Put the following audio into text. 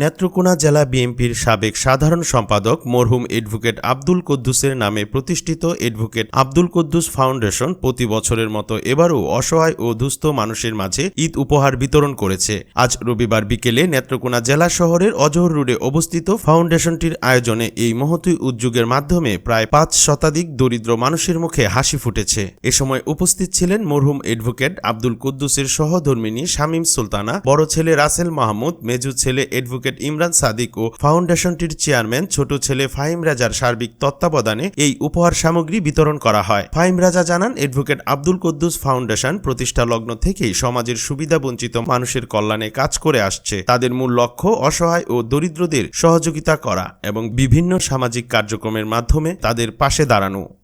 নেত্রকোনা জেলা বিএনপির সাবেক সাধারণ সম্পাদক মরহুম এডভোকেট আব্দুল কুদ্দুসের নামে প্রতিষ্ঠিত এডভোকেট আব্দুল কুদ্দুস ফাউন্ডেশন প্রতি বছরের মতো এবারও অসহায় ও দুস্থ মানুষের মাঝে ঈদ উপহার বিতরণ করেছে। আজ রবিবার বিকেলে নেত্রকোনা জেলা শহরের অজহর রোডে অবস্থিত ফাউন্ডেশনটির আয়োজনে এই মহতী উদ্যোগের মাধ্যমে প্রায় পাঁচ শতাধিক দরিদ্র মানুষের মুখে হাসি ফুটেছে। এ সময় উপস্থিত ছিলেন মরহুম এডভোকেট আব্দুল কুদ্দুসের সহধর্মিনী শামীম সুলতানা, বড় ছেলে রাসেল মাহমুদ, মেজু ছেলে এডভোকেট ইমরান সাদিক ও ফাউন্ডেশনটির চেয়ারম্যান ছোট ছেলে ফাহিম রাজার সার্বিক তত্ত্বাবধানে এই উপহার সামগ্রী বিতরণ করা হয়। ফাহিম রাজা জানান এডভোকেট আব্দুল কুদ্দুস ফাউন্ডেশন প্রতিষ্ঠা লগ্ন থেকেই সমাজের সুবিধাবঞ্চিত মানুষের কল্যাণে কাজ করে আসছে। তাদের মূল লক্ষ্য অসহায় ও দরিদ্রদের সহযোগিতা করা এবং বিভিন্ন সামাজিক কার্যক্রমের মাধ্যমে তাদের পাশে দাঁড়ানো।